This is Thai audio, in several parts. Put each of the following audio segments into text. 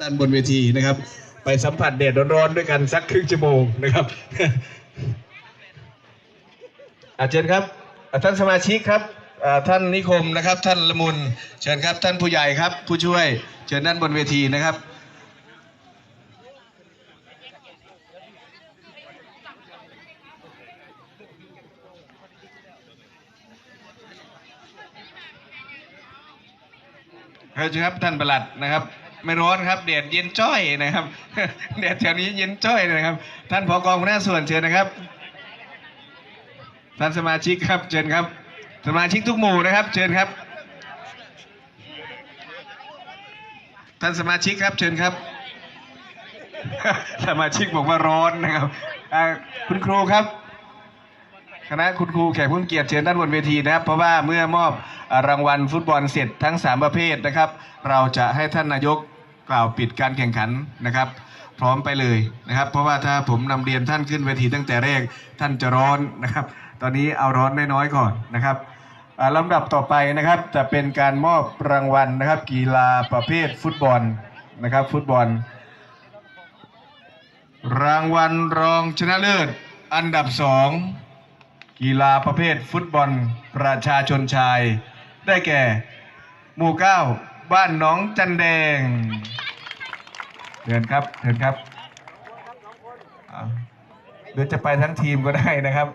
ด้านบนเวทีนะครับ ไปสัมผัสแดดร้อนๆด้วยกันสักครึ่งชั่วโมงนะครับอาเชิญครับท่านสมาชิกครับท่านนิคมนะครับ ท่านละมุนเชิญครับ ท่านผู้ใหญ่ครับ ผู้ช่วยเชิญด้านบนเวทีนะครับครับครับท่านประหลัดนะครับ ไม่ร้อนครับแดดเย็นจ้อยนะครับแดดแถวนี้เย็นจ้อยนะครับ ท่านผอกองหัวหน้าส่วนเชิญนะครับ ท่านสมาชิกครับเชิญครับ สมาชิกทุกหมู่นะครับ เชิญครับ ท่านสมาชิกครับเชิญครับ สมาชิกบอกว่าร้อนนะครับคุณครูครับคณะคุณครูแขกผู้เกียรติเชิญด้านบนเวทีนะครับ เพราะว่าเมื่อมอบรางวัลฟุตบอลเสร็จทั้ง 3 ประเภทนะครับ เราจะให้ท่านนายก กล่าวปิดการแข่งขันนะครับ พร้อมไปเลยนะครับ เพราะว่าถ้าผมนำเรียนท่านขึ้นเวทีตั้งแต่แรกท่านจะร้อนนะครับ ตอนนี้เอาร้อนน้อยๆก่อนนะครับอ่าลำดับต่อไปนะครับจะเป็นการมอบรางวัลนะครับ กีฬาประเภทฟุตบอลนะครับ ฟุตบอล รางวัลรองชนะเลิศอันดับสองกีฬาประเภทฟุตบอลประชาชนชาย ได้แก่ หมู่เก้าบ้านหนองจันแดง เชิญครับเชิญครับอ่าหรือจะไปทั้งทีมก็ได้นะครับ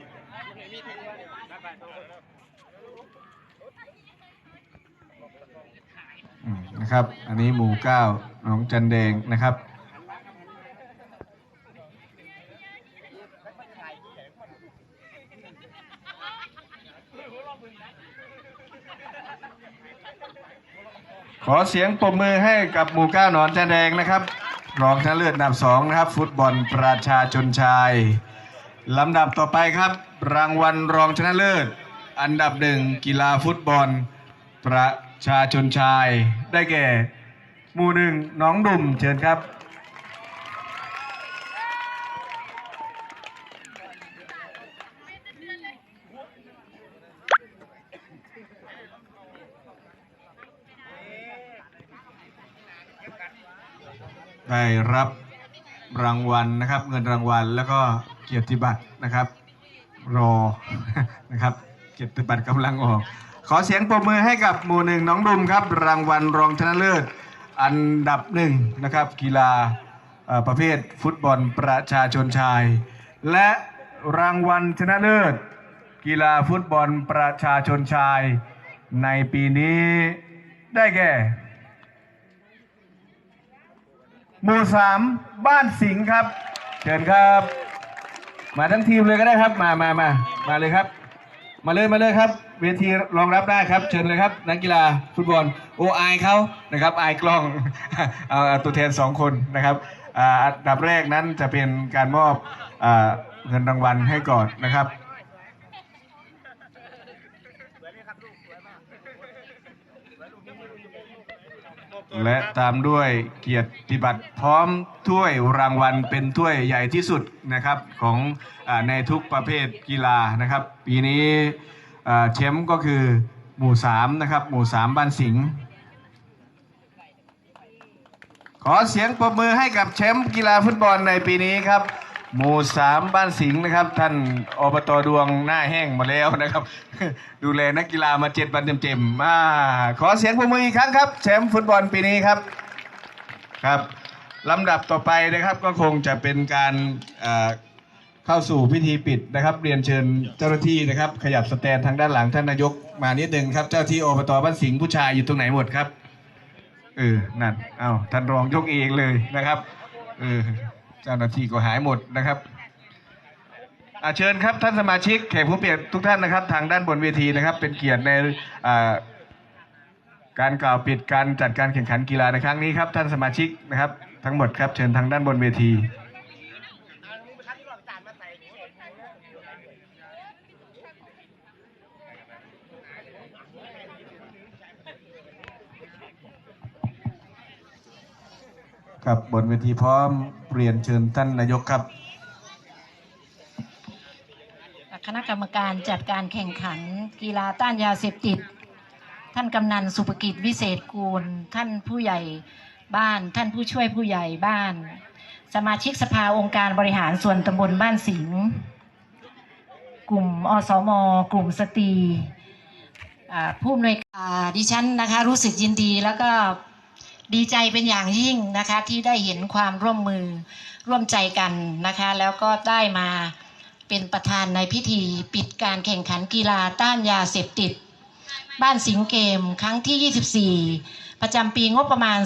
นะครับ อันนี้หมู่เก้าหนองจันแดงนะครับขอเสียงปรบมือให้กับหมู่เก้าหนอนจันแดงนะครับ รองชนะเลิศอันดับสองนะครับ ฟุตบอลประชาชนชายลำดับต่อไปครับ รางวัลรองชนะเลิศ อันดับหนึ่งกีฬาฟุตบอล ประชาชนชาย ได้แก่ หมู่หนึ่งน้องดุมเชิญครับ ได้รับรางวัลนะครับ เงินรางวัลแล้วก็เกียรติบัตรนะครับ รอนะครับเกียรติบัตรกำลังออก ขอเสียงปรบมือให้กับหมู่หนึ่งน้องดุมครับ รางวัลรองชนะเลิศ อันดับหนึ่งนะครับ กีฬาประเภทฟุตบอลประชาชนชาย และรางวัลชนะเลิศ กีฬาฟุตบอลประชาชนชาย ในปีนี้ได้แก่ หมู่สามบ้านสิงห์ครับเชิญครับ มาทั้งทีมเลยก็ได้ครับ มามามามาเลยครับ มาเลยมาเลยครับ เวทีรองรับได้ครับ เชิญเลยครับ นักกีฬาฟุตบอลโอไอเขานะครับไอกล้อง เอาเอาตัวแทนสองคนนะครับอ่าอันดับแรกนั้นจะเป็นการมอบอาเงินรางวัลให้ก่อนนะครับ และตามด้วยเกียรติบัตรพร้อมถ้วยรางวัลเป็นถ้วยใหญ่ที่สุดนะครับของอในทุกประเภทกีฬานะครับ ปีนี้แชมป์ก็คือหมู่สามนะครับหมู่สามบ้านสิงห์ขอเสียงปรบมือให้กับแชมป์กีฬาฟุตบอลในปีนี้ครับ หมู่สามบ้านสิงห์นะครับ ท่านอบตดวงหน้าแห้งมาแล้วนะครับ ดูแลนักกีฬามาเจ็ดวันเต็มๆมาขอเสียงปรบมืออีกครั้งครับแชมป์ฟุตบอลปีนี้ครับครับลำดับต่อไปนะครับก็คงจะเป็นการเข้าสู่พิธีปิดนะครับ เรียนเชิญเจ้าหน้าที่นะครับ ขยับสแตนทางด้านหลังท่านนายกมานิดนึงครับ เจ้าที่อบตบ้านสิงห์ผู้ชายอยู่ตรงไหนหมดครับเออนั่นเอาท่านรองยกเองเลยนะครับเออ เจ้าหน้าที่ก็หายหมดนะครับอาเชิญครับท่านสมาชิกแขกผู้เปียนทุกท่านนะครับ ทางด้านบนเวทีนะครับ เป็นเกียรติในการกล่าวปิดการจัดการแข่งขันกีฬาในครั้งนี้ครับ ท่านสมาชิกนะครับ ทั้งหมดครับเชิญทางด้านบนเวที ครับบนเวทีพร้อมเรียนเชิญท่านนายกครับ คณะกรรมการจัดการแข่งขัน กีฬาต้านยาเสพติด ท่านกำนันสุภกิจวิเศษกูล ท่านผู้ใหญ่บ้าน ท่านผู้ช่วยผู้ใหญ่บ้าน สมาชิกสภาองค์การบริหารส่วนตำบลบ้านสิงห์กลุ่มอสม กลุ่มสตรีผู้อำนวยการดิฉันนะคะรู้สึกยินดีแล้วก็ ดีใจเป็นอย่างยิ่งนะคะที่ได้เห็นความร่วมมือร่วมใจกันนะคะ แล้วก็ได้มาเป็นประธานในพิธีปิดการแข่งขันกีฬาต้านยาเสพติด บ้านสิงเกมครั้งที่ 24 ประจำปีงบประมาณ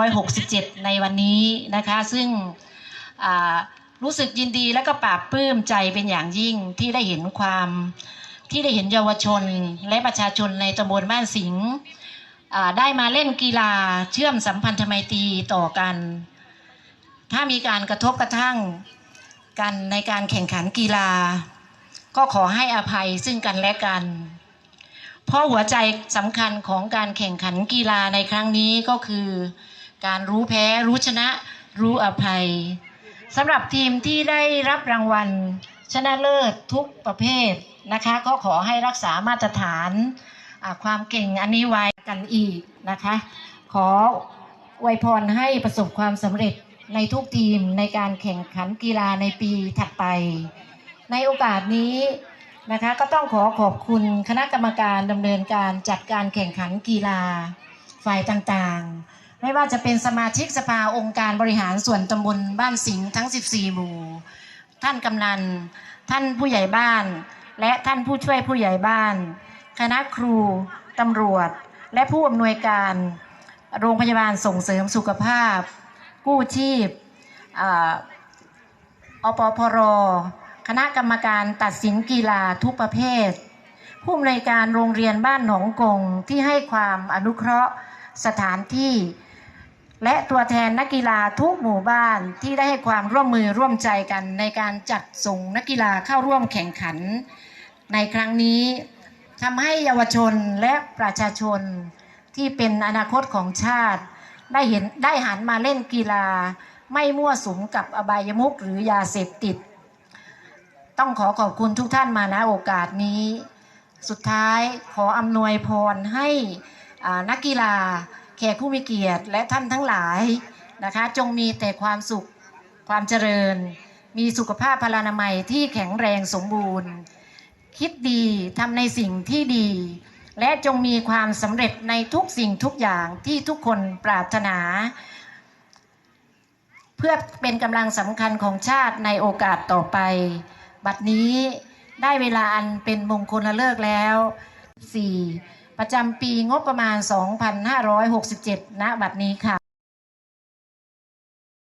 2567 ในวันนี้นะคะ ซึ่งรู้สึกยินดีและก็ปราบปลื้มใจเป็นอย่างยิ่งที่ได้เห็นความที่ได้เห็นเยาวชนและประชาชนในตำบลบ้านสิงห์ ได้มาเล่นกีฬาเชื่อมสัมพันธไมตรีต่อกัน ถ้ามีการกระทบกระทั่งกันในการแข่งขันกีฬา ก็ขอให้อภัยซึ่งกันและกัน เพราะหัวใจสำคัญของการแข่งขันกีฬาในครั้งนี้ก็คือ การรู้แพ้รู้ชนะรู้อภัยสำหรับทีมที่ได้รับรางวัลชนะเลิศทุกประเภทนะคะก็ขอให้รักษามาตรฐาน ความเก่งอันนี้ไว้กันอีกนะคะ ขออวยพรให้ประสบความสำเร็จในทุกทีมในการแข่งขันกีฬาในปีถัดไป ในโอกาสนี้นะคะก็ต้องขอขอบคุณคณะกรรมการดำเนินการจัดการแข่งขันกีฬาฝ่ายต่างๆ ไม่ว่าจะเป็นสมาชิกสภาองค์การบริหารส่วนตำบลบ้านสิงห์ทั้ง 14 หมู่ ท่านกำนัน ท่านผู้ใหญ่บ้าน และท่านผู้ช่วยผู้ใหญ่บ้าน คณะครูตำรวจ และผู้อำนวยการโรงพยาบาลส่งเสริมสุขภาพ กู้ชีพอ่าอปพร คณะกรรมการตัดสินกีฬาทุกประเภท ผู้อำนวยการโรงเรียนบ้านหนองกงที่ให้ความอนุเคราะห์สถานที่ และตัวแทนนักกีฬาทุกหมู่บ้านที่ได้ให้ความร่วมมือร่วมใจกันในการจัดส่งนักกีฬาเข้าร่วมแข่งขันในครั้งนี้ ทำให้เยาวชนและประชาชนที่เป็นอนาคตของชาติ ได้เห็นได้หันมาเล่นกีฬา ไม่มั่วสุมกับอบายมุขหรือยาเสพติด ต้องขอขอบคุณทุกท่านมาณโอกาสนี้ สุดท้ายขออำนวยพรให้นักกีฬาแขกผู้มีเกียรติและท่านทั้งหลายนะคะ จงมีแต่ความสุขความเจริญ มีสุขภาพพลานามัยที่แข็งแรงสมบูรณ์ คิดดีทำในสิ่งที่ดี และจงมีความสำเร็จในทุกสิ่งทุกอย่างที่ทุกคนปรารถนา เพื่อเป็นกำลังสำคัญของชาติในโอกาสต่อไป บัดนี้ได้เวลาอันเป็นมงคลเลิกแล้ว 4. ประจำปีงบประมาณ 2567 ณ บัดนี้ค่ะ